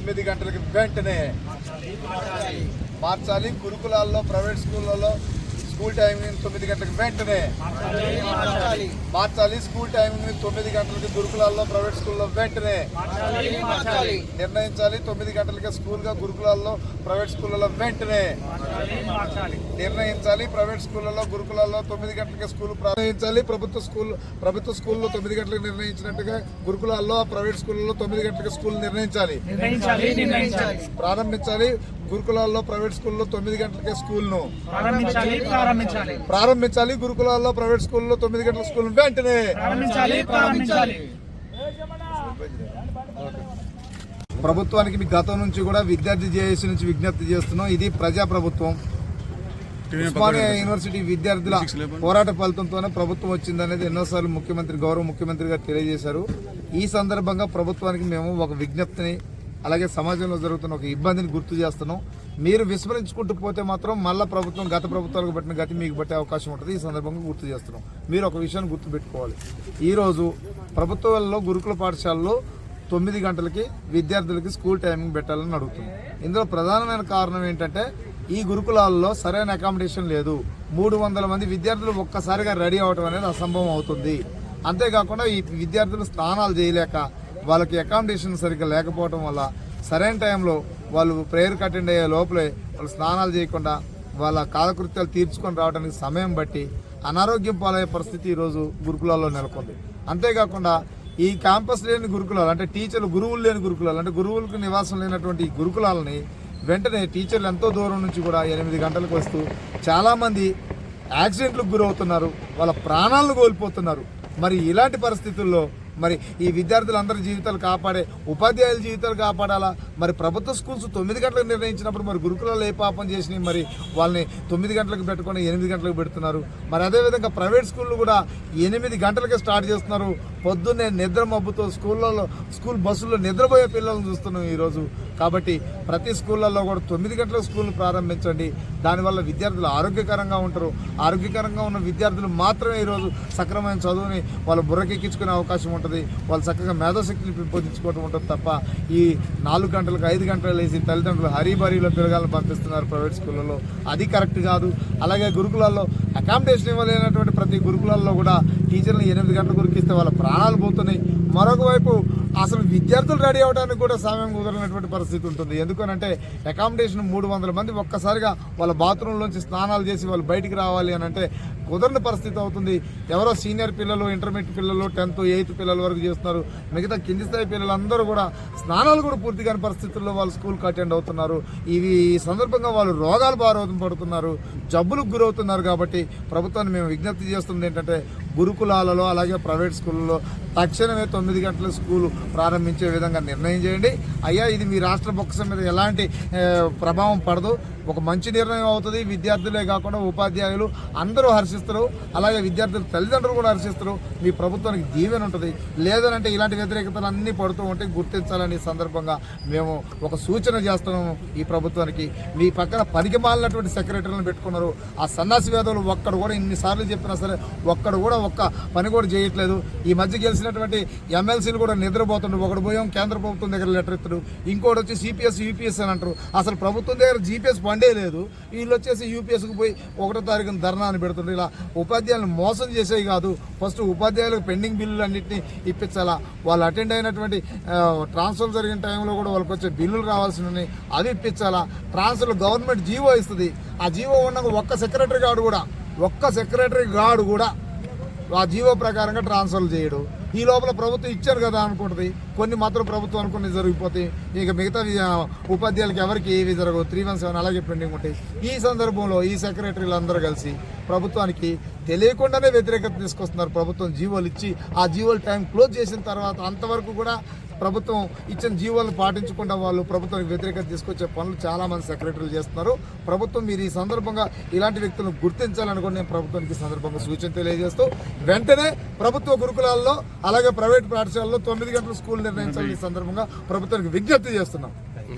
తొమ్మిది గంటలకి వెంటనే మార్చాలి. గురుకులాల్లో ప్రైవేట్ స్కూళ్ళలో స్కూల్ టైమింగ్ తొమ్మిది గంటలకు వెంటనే మార్చాలి స్కూల్ టైమింగ్ తొమ్మిది గంటలకి గురుకులాల్లో ప్రైవేట్ స్కూల్లో వెంటనే నిర్ణయించాలి. తొమ్మిది గంటలకి స్కూల్గా గురుకులాల్లో ప్రైవేట్ స్కూళ్ళలో వెంటనే నిర్ణయించాలి. ప్రైవేట్ స్కూళ్ళలో గురుకులాల్లో తొమ్మిది గంటలకి స్కూల్ నిర్ణయించాలి. ప్రభుత్వ స్కూల్ ప్రభుత్వ స్కూల్లో తొమ్మిది గంటలకు నిర్ణయించినట్టుగా గురుకులాల్లో ప్రైవేట్ స్కూళ్ళలో తొమ్మిది గంటలకి స్కూల్ నిర్ణయించాలి. ప్రారంభించాలి. గురుకులాల్లో ప్రైవేట్ స్కూల్లో తొమ్మిది గంటలకే స్కూల్ను ప్రారంభించాలి. గురుకులాల్లో ప్రైవేట్ స్కూల్లో తొమ్మిది గంటల స్కూల్ వెంటనే ప్రారంభించాలి ప్రారంభించాలి. ప్రభుత్వానికి మీ గతం నుంచి కూడా విద్యార్థి జేఏసీ నుంచి విజ్ఞప్తి చేస్తున్నాం. ఇది ప్రజా ప్రభుత్వం ఉస్మానియా యూనివర్సిటీ విద్యార్థుల పోరాట ఫలితంతోనే ప్రభుత్వం వచ్చిందనేది ఎన్నోసార్లు ముఖ్యమంత్రి గౌరవ ముఖ్యమంత్రి గారు తెలియజేశారు. ఈ సందర్భంగా ప్రభుత్వానికి మేము ఒక విజ్ఞప్తిని అలాగే సమాజంలో జరుగుతున్న ఒక ఇబ్బందిని గుర్తు చేస్తున్నాం. మీరు విస్మరించుకుంటూ పోతే మాత్రం మళ్ళా ప్రభుత్వం గత ప్రభుత్వాలకు పట్టిన గతి మీకు పట్టే అవకాశం ఉంటుంది. ఈ సందర్భంగా గుర్తు చేస్తున్నాం. మీరు ఒక విషయాన్ని గుర్తుపెట్టుకోవాలి. ఈరోజు ప్రభుత్వాల్లో గురుకుల పాఠశాలలో తొమ్మిది గంటలకి విద్యార్థులకి స్కూల్ టైమింగ్ పెట్టాలని అడుగుతుంది ఇందులో ప్రధానమైన కారణం ఏంటంటే ఈ గురుకులాల్లో సరైన అకామిడేషన్ లేదు. మూడు వందల మంది విద్యార్థులు ఒక్కసారిగా రెడీ అవ్వడం అనేది అసంభవం అవుతుంది. అంతేకాకుండా ఈ విద్యార్థులు స్నానాలు చేయలేక వాళ్ళకి అకామిడేషన్ సరిగ్గా లేకపోవడం వల్ల సరైన టైంలో వాళ్ళు ప్రేయర్కి అటెండ్ అయ్యే లోపలే వాళ్ళు స్నానాలు చేయకుండా వాళ్ళ కాలకృత్యాలు తీర్చుకొని రావడానికి సమయం బట్టి అనారోగ్యం పాలయ్యే పరిస్థితి ఈరోజు గురుకులాల్లో నెలకొంది. అంతేకాకుండా ఈ క్యాంపస్ లేని గురుకులాలు అంటే టీచర్లు గురువులు లేని గురుకులాలు అంటే గురువులకు నివాసం లేనటువంటి ఈ గురుకులాలని వెంటనే టీచర్లు ఎంతో దూరం నుంచి కూడా ఎనిమిది గంటలకు వస్తూ చాలామంది యాక్సిడెంట్లకు గురవుతున్నారు వాళ్ళ ప్రాణాలను కోల్పోతున్నారు. మరి ఇలాంటి పరిస్థితుల్లో మరి ఈ విద్యార్థులందరి జీవితాలు కాపాడే ఉపాధ్యాయుల జీవితాలు కాపాడాలా? మరి ప్రభుత్వ స్కూల్స్ తొమ్మిది గంటలకు నిర్ణయించినప్పుడు మరి గురుకులాలు ఏ పాపం చేసినాయి? మరి వాళ్ళని తొమ్మిది గంటలకు పెట్టుకొని ఎనిమిది గంటలకు పెడుతున్నారు. మరి అదేవిధంగా ప్రైవేట్ స్కూళ్ళు కూడా ఎనిమిది గంటలకే స్టార్ట్ చేస్తున్నారు. పొద్దున్నే నిద్ర మబ్బుతో స్కూళ్ళలో స్కూల్ బస్సుల్లో నిద్రపోయే పిల్లలను చూస్తున్నాం ఈరోజు. కాబట్టి ప్రతి స్కూళ్ళల్లో కూడా తొమ్మిది గంటల స్కూల్ను ప్రారంభించండి. దానివల్ల విద్యార్థులు ఆరోగ్యకరంగా ఉంటారు. ఆరోగ్యకరంగా ఉన్న విద్యార్థులు మాత్రమే ఈరోజు సక్రమైన చదువుని వాళ్ళు బుర్రకెక్కించుకునే అవకాశం ఉంటుంది. వాళ్ళు చక్కగా మేధాశక్తిని పెంపొందించుకోవడం ఉంటుంది తప్ప ఈ నాలుగు గంటలకు ఐదు గంటలు వేసి తల్లిదండ్రులు హరీబరీలో పిల్లగాలను పంపిస్తున్నారు ప్రైవేట్ స్కూళ్ళలో అది కరెక్ట్ కాదు. అలాగే గురుకులాల్లో అకామిడేషన్ ఇవ్వలేనటువంటి ప్రతి గురుకులాల్లో కూడా టీచర్లు ఎనిమిది గంటలకు గురికిస్తే వాళ్ళ ప్రాణాలు పోతున్నాయి. మరొక వైపు అసలు విద్యార్థులు రెడీ అవడానికి కూడా సమయం కుదరనటువంటి పరిస్థితి ఉంటుంది. ఎందుకనంటే అకామిడేషన్ మూడు వందల మంది ఒక్కసారిగా వాళ్ళ బాత్రూంలోంచి స్నానాలు చేసి వాళ్ళు బయటికి రావాలి అని అంటే కుదరని పరిస్థితి అవుతుంది. ఎవరో సీనియర్ పిల్లలు ఇంటర్మీడియట్ పిల్లలు టెన్త్ ఎయిత్ పిల్లల వరకు చేస్తున్నారు. మిగతా కింది స్థాయి పిల్లలందరూ కూడా స్నానాలు కూడా పూర్తి కాని పరిస్థితుల్లో వాళ్ళు స్కూల్కి అటెండ్ అవుతున్నారు. ఇవి ఈ సందర్భంగా వాళ్ళు రోగాలు భారోధం పడుతున్నారు జబ్బులకు గురవుతున్నారు కాబట్టి ప్రభుత్వాన్ని మేము విజ్ఞప్తి చేస్తుంది ఏంటంటే గురుకులాలలో అలాగే ప్రైవేట్ స్కూళ్ళలో తక్షణమే తొమ్మిది గంటల స్కూలు ప్రారంభించే విధంగా నిర్ణయం చేయండి. అయ్యా ఇది మీ రాష్ట్ర బొక్కసం మీద ఎలాంటి ప్రభావం పడదు. ఒక మంచి నిర్ణయం అవుతుంది. విద్యార్థులే కాకుండా ఉపాధ్యాయులు అందరూ హర్షిస్తారు. అలాగే విద్యార్థుల తల్లిదండ్రులు కూడా హర్షిస్తారు. మీ ప్రభుత్వానికి దీవెన ఉంటుంది. లేదనంటే ఇలాంటి వ్యతిరేకతలు అన్నీ పడుతూ ఉంటే గుర్తించాలని సందర్భంగా మేము ఒక సూచన చేస్తున్నాము ఈ ప్రభుత్వానికి. మీ పక్కన పనికి మాలినటువంటి సెక్రటరీలను పెట్టుకున్నారు. ఆ సన్నాసి వేదవులు ఒక్కడు కూడా ఇన్నిసార్లు చెప్పినా సరే ఒక్కడు కూడా ఒక్క పని కూడా చేయట్లేదు. ఈ మధ్య గెలిచినటువంటి ఎమ్మెల్సీలు కూడా నిద్రపోతుండ్రు. ఒకడు పోయాం కేంద్ర ప్రభుత్వం దగ్గర లెటర్ ఇస్తారు ఇంకోటి వచ్చి సిపిఎస్ యూపీఎస్ అని అంటారు. అసలు ప్రభుత్వం దగ్గర జీపీఎస్ పండే లేదు. వీళ్ళు వచ్చేసి యూపీఎస్కి పోయి ఒకటో తారీఖున ధర్నా అని పెడుతుండ్రు. ఇలా ఉపాధ్యాయులను మోసం చేసేవి కాదు. ఫస్ట్ ఉపాధ్యాయులకు పెండింగ్ బిల్లులు అన్నింటినీ ఇప్పించాలా? వాళ్ళు అటెండ్ అయినటువంటి ట్రాన్స్ఫర్ జరిగిన టైంలో కూడా వాళ్ళకి వచ్చే బిల్లులు రావాల్సినవి అవి ఇప్పించాలా? ట్రాన్స్ఫర్ గవర్నమెంట్ జీవో ఇస్తుంది. ఆ జీవో ఉన్న ఒక్క సెక్రటరీ గాడు కూడా ఒక్క సెక్రటరీ గాడు కూడా ఆ జీవో ప్రకారంగా ట్రాన్స్ఫర్లు చేయడు. ఈ లోపల ప్రభుత్వం ఇచ్చారు కదా అనుకుంటుంది. కొన్ని మాత్రం ప్రభుత్వం అనుకుని జరిగిపోతాయి ఇక మిగతా వి- ఉపాధ్యాయులకు ఎవరికి ఏవి జరగవు. త్రీ వన్ సెవెన్ అలాగే పెండింగ్ ఉంటాయి. ఈ సందర్భంలో ఈ సెక్రటరీలు అందరూ కలిసి ప్రభుత్వానికి తెలియకుండానే వ్యతిరేకత తీసుకొస్తున్నారు. ప్రభుత్వం జీవోలు ఇచ్చి ఆ జీవోలు టైం క్లోజ్ చేసిన తర్వాత అంతవరకు కూడా ప్రభుత్వం ఇచ్చిన జీవోలను పాటించకుండా వాళ్ళు ప్రభుత్వానికి వ్యతిరేకత తీసుకొచ్చే పనులు చాలామంది సెక్రటరీలు చేస్తున్నారు. ప్రభుత్వం మీరు ఈ సందర్భంగా ఇలాంటి వ్యక్తులను గుర్తించాలని కూడా నేను ప్రభుత్వానికి సందర్భంగా సూచన తెలియజేస్తూ వెంటనే ప్రభుత్వ గురుకులాల్లో అలాగే ప్రైవేట్ పాఠశాలలో తొమ్మిది గంటల స్కూల్ నిర్ణయించాలని ఈ సందర్భంగా ప్రభుత్వానికి విజ్ఞప్తి చేస్తున్నాం.